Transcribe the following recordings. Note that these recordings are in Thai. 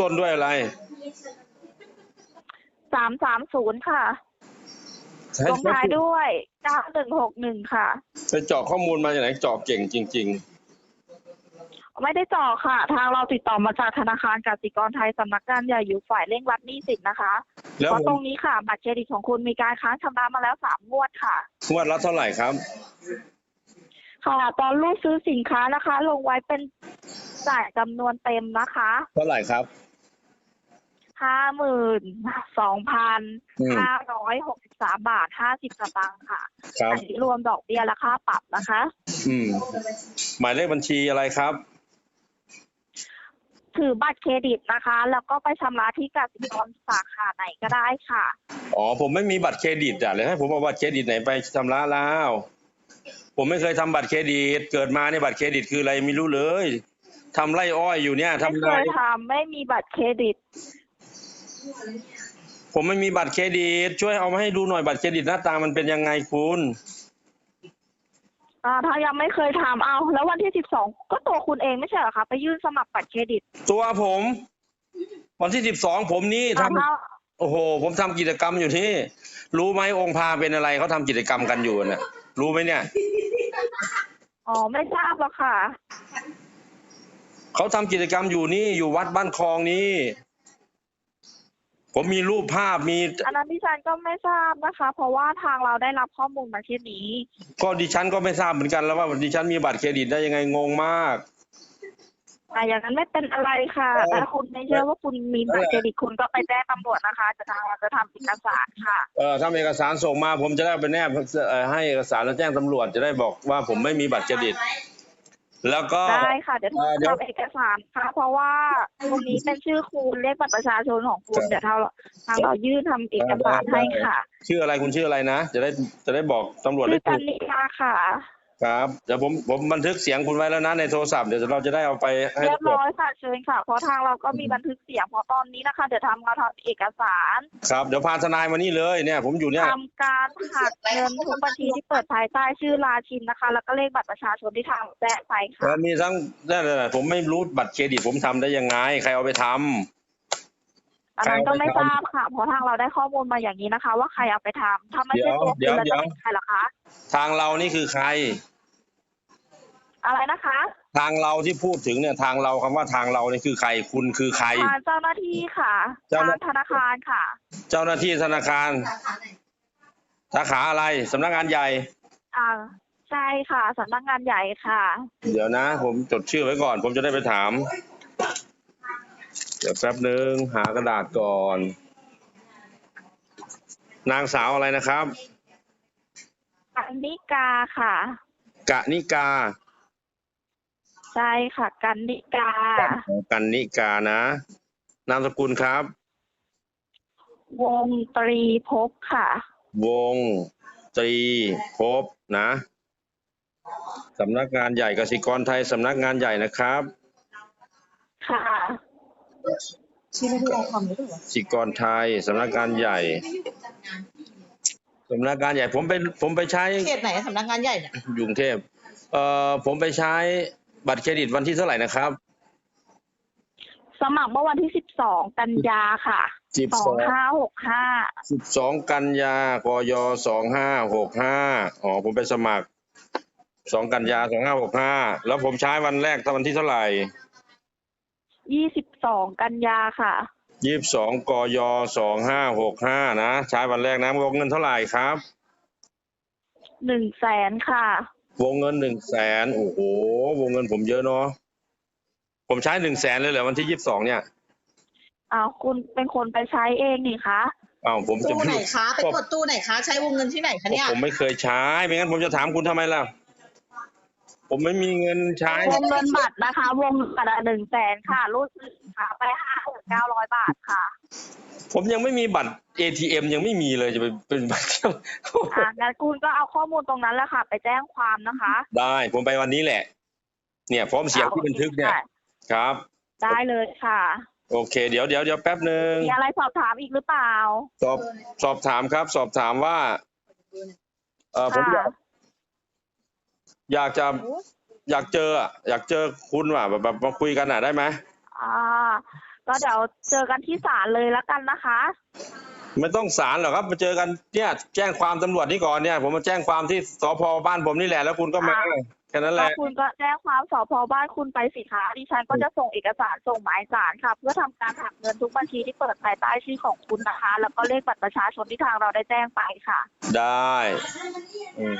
ต้นด้วยอะไรสามสามศูนย์ค่ะให้ลงท้ายด้วยเก้าหนึ่งหกหนึ่งค่ะ ไปเจาะข้อมูลมาจากไหนเจาะเก่งจริงไม่ได้จ่อค่ะ ทางเราติดต่อมาจากธนาคารกสิกรไทยสำนักงานใหญ่อยู่ฝ่ายเร่งรัดหนี้สินนะคะๆแล้วเพราะผตรมงนี้ค่ะ บัตรเครดิตของคุณมีการค้างชำระมาแล้วสามงวดค่ะงวดละเท่าไหร่ครับ ค่ะ ตอนรูดซื้อสินค้านะคะ ลงไว้เป็นจ่ายจำนวนเต็มนะคะ เท่าไหร่ครับ ห้าหมื่นสองพันอืมห้าร้อยหกสิบสามบาทห้าสิบสตางค์ค่ะครับอันนี้รวมดอกเบี้ยและค่าปรับนะคะ อืมหมายเลขบัญชีอะไรครับถือบัตรเครดิตนะคะ แล้วก็ไปชำระที่กสิกรสาขาไหนก็ได้ค่ะ อ๋อผมไม่มีบัตรเครดิตอะเลยให้ผมเอาบัตรเครดิตไหนไปชำระแล้ว ผมไม่เคยทำบัตรเครดิต เกิดมาในยบัตรเครดิตคืออะไรไม่รู้เลยทำไร่อ้อยอยู่เนี่ยไม่ทำเคไร ยทำไม่มีบัตรเครดิต ผมไม่มีบัตรเครดิต ช่วยเอามาให้ดูหน่อยบัตรเครดิตหน้าตามันเป็นยังไงคุณ อ่าถ้ายังไม่เคยทำเอา แล้ววันที่สิบสองก็ตัวคุณเองไม่ใช่เหรอคะไปยื่นสมัครบัตรเครดิตตัวผม วันที่สิบสองผมนี่ทำอ่าถ้าโอ้โห ผมทำกิจกรรมอยู่ที่ รู้ไหมองค์พาเป็นอะไรเขาทำกิจกรรมกันอยู่น่ะ รู้ไหมเนี่ยอ๋อไม่ทราบหรอกค่ะเขาทำกิจกรรมอยู่นี่อยู่วัดบ้านคลองนี่ ผมมีรูปภาพมี อันนั้นดิฉันก็ไม่ทราบนะคะ เพราะว่าทางเราได้รับข้อมูลมาเช่นนี้ ก็ดิฉันก็ไม่ทราบเหมือนกันแล้วว่าดิฉันมีบัตรเครดิตได้ยังไงงงมากแต่อย่างนั้นไม่เป็นอะไรค่ะเออแต่คุณไม่เชื่อว่าคุณมีบัตรเครดิตคุณก็ไปแจ้งตำรวจนะคะ จะทางเราจะทำเอกสารค่ะ เออถ้ามีเอกสารส่งมาผมจะได้เอาไปแนบเอ่อให้เอกสารแล้วแจ้งตำรวจจะได้บอกว่าผมไม่มีบัตรเครดิต แล้วก็ ได้ค่ะ เดี๋ยวเอ่อเดี๋ยว ทำเอกสารค่ะ เพราะว่าตรงนี้เป็นชื่อคุณเลขบัตรประชาชนของคุณเดี๋ยวทางเราทางเรายื่นทำเอกสารให้ค่ะชื่ออะไรคุณชื่ออะไรนะ จะได้จะได้บอกตำรวจชื่ได้อกัถูนกนิกาค่ะ ครับเดี๋ยวผมผมบันทึกเสียงคุณไว้แล้วนะในโทรศัพท์เดี๋ยวเราจะได้เอาไปให้เรียบตำรวจร้อยค่ะเชิญค่ะ เพราะทางเราก็มีบันทึกเสียงเพราะตอนนี้นะคะ เดี๋ยวทำเราทำเอกสารครับเดี๋ยวพาทนายมานี่เลยเนี่ย ผมอยู่เนี่ยทำการหักเงินทุกบัญชีที่เปิดภายใต้ชื่อราชินนะคะ แล้วก็เลขบัตรประชาชนที่ทางแจ้งไปแล้ค่ะวมีทั้งนั่นแหละผมไม่รู้บัตรเครดิตผมทำได้ยังไง ใครเอาไปทำอันนั้นก็ไม่ทราบค่ะ เพราะทางเราได้ข้อมูลมาอย่างนี้นะคะ ว่าใครเอาไปทำถ้าไม่ใช่ตัวเดี๋คุยวณแล้วเดี๋จะยวเป็นใครล่ะคะ ทางเรานี่คือใคร อะไรนะคะทางเราที่พูดถึงเนี่ยทางเราคำว่าทางเรานี่คือใครคุณคือใคร ทางเจ้าหน้าที่ค่ะเจ้าทาหงน้าธนาคารค่ะ เจ้าหน้าที่ธนาคารสาขาอะไรสำนักงานใหญ่ อ่าใช่ค่ะสำนักงานใหญ่ค่ะ เดี๋ยวนะ ผมจดชื่อไว้ก่อน ผมจะได้ไปถาม เดี๋ยวแป๊บหนึ่งหากระดาษก่อน นางสาวอะไรนะครับกันนิกาค่ะ กะนิกา ใช่ค่ะ กันนิกา กันนิกานะ นามสกุลครับ วงตรีภพค่ะ วงตรีภพนะสำนักงานใหญ่กสิกรไทยสำนักงานใหญ่นะครับ ค่ะชื่อไม่ได้ทำหรือเปล่ากสิกรไทยสำนักงานใหญ่สำนักงานใหญ่ผมไปผมไปใช้เขตไหนสำนักงานใหญ่เนี่ยอยู่กรุงเทพเอ่อผมไปใช้ บัตรเครดิตวันที่เท่าไหร่นะครับสมัครเมื่อวันที่สิบสองกันยาค่ะสอง12ห้าหกห้า12กันยากย2565อ๋อผมไปสมัคร2กันยา2565แล้วผมใช้วันแรกวันที่เท่าไหร่ยี่สิบสองกันยาค่ะ22กย2565นะ ใช้วันแรกนะวงเงินเท่าไหร่ครับหนึ่งแสนค่ะ วงเงินหนึ่งแสนโอ้โห วงเงินผมเยอะเนาะผมใช้หนึ่งแสนเลยเหรอวันที่ยี่สิบสองเนี่ยอ้าวคุณเป็นคนไปใช้เองนี่คะอ้าวผมจะตู้ไหนคะ ไปก็กดตู้ไหนคะ ใช้วงเงินที่ไหนคะเนี่ย ผมไม่เคยใช้ไม่งั้นผมจะถามคุณทำไมล่ะ ผมไม่มีเงินใช้ วงเงินบัตรนะคะ วงบัตรหนึ่งแสนค่ะ รูดสินค้าไปห้าหมื่นเก้าร้อยบาทค่ะ ผมยังไม่มีบัตร ATM ยังไม่มีเลยจะไปเป็นบัตรอ่างั้นคุณก็เอาข้อมูลตรงนั้นแหละค่ะ ไปแจ้งความนะคะได้ผมไปวันนี้แหละ เนี่ยพร้อมเสียงที่บันทึกเนี่ยครับ ได้เลยค่ะ โอเค เดี๋ยวเดี๋ยวเดี๋ยวแป๊บหนึ่งมีอะไรสอบถามอีกหรือเปล่า สอบสอบถามครับ สอบถามว่า เออผมอยากค่ะ อยากจะอยากเจออะอยากเจอคุณว่ะแบบแบบมาคุยกันอะได้ไหมอ่า ก็เดี๋ยวเจอกันที่ศาลเลยแล้วกันนะคะ ไม่ต้องสารหรอกครับมาเจอกันเนี่ยแจ้งความตำรวจนี่ก่อนเนี่ย ผมมาแจ้งความที่สพบ้านผมนี่แหละแล้วคุณก็มาอ่า แค่นั้นแหก็ละ คุณก็แจ้งความสพบ้านคุณไปสิคะดิฉันก็จะส่งเอกสารส่งหมายสารค่ะ เพื่อทำการหักเงินทุกบัญชีที่เปิดภายใต้ชื่อของคุณนะคะ แล้วก็เลขบัตรประชาชนที่ทางเราได้แจ้งไปค่ะ ได้อืม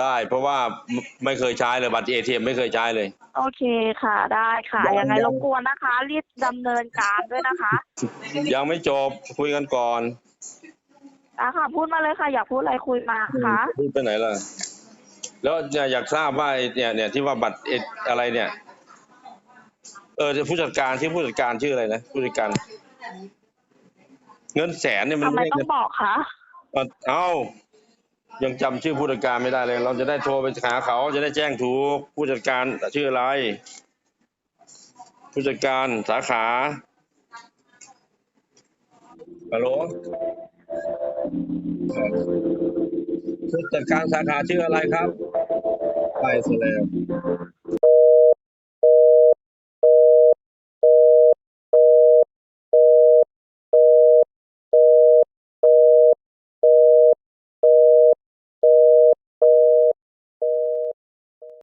ได้เพราะว่าไม่ไม่เคยใช้เลยบัตรเอทีเอ็มไม่เคยใช้เลย โอเคค่ะ ได้ค่ะ ยังยังไงยังรบกวนนะคะ รีบดำเนินการด้วยนะคะยังไม่จบคุยกันก่อนอะค่ะ พูดมาเลยค่ะ อยากพูดอะไรคุยมาค่ะ พูดไปไหนล่ะ แล้วเนี่ยอยากทราบว่าไอ้เนี่ยเนี่ยที่ว่าบัตรเออะไรเนี่ย เออผู้จัดการที่ผู้จัดการชื่ออะไรนะผู้จัดการ เงินแสนเนี่ยมันทำไมไม่ต้อได้งบอกคะ เอาเอ้า ยังจำชื่อผู้จัดการไม่ได้เลย เราจะได้โทรไปหาเขาจะได้แจ้งถูกผู้จัดการชื่ออะไร ผู้จัดการสาขาฮัลโหลผู้จัดการสาขาชื่ออะไรครับไปซะแล้ว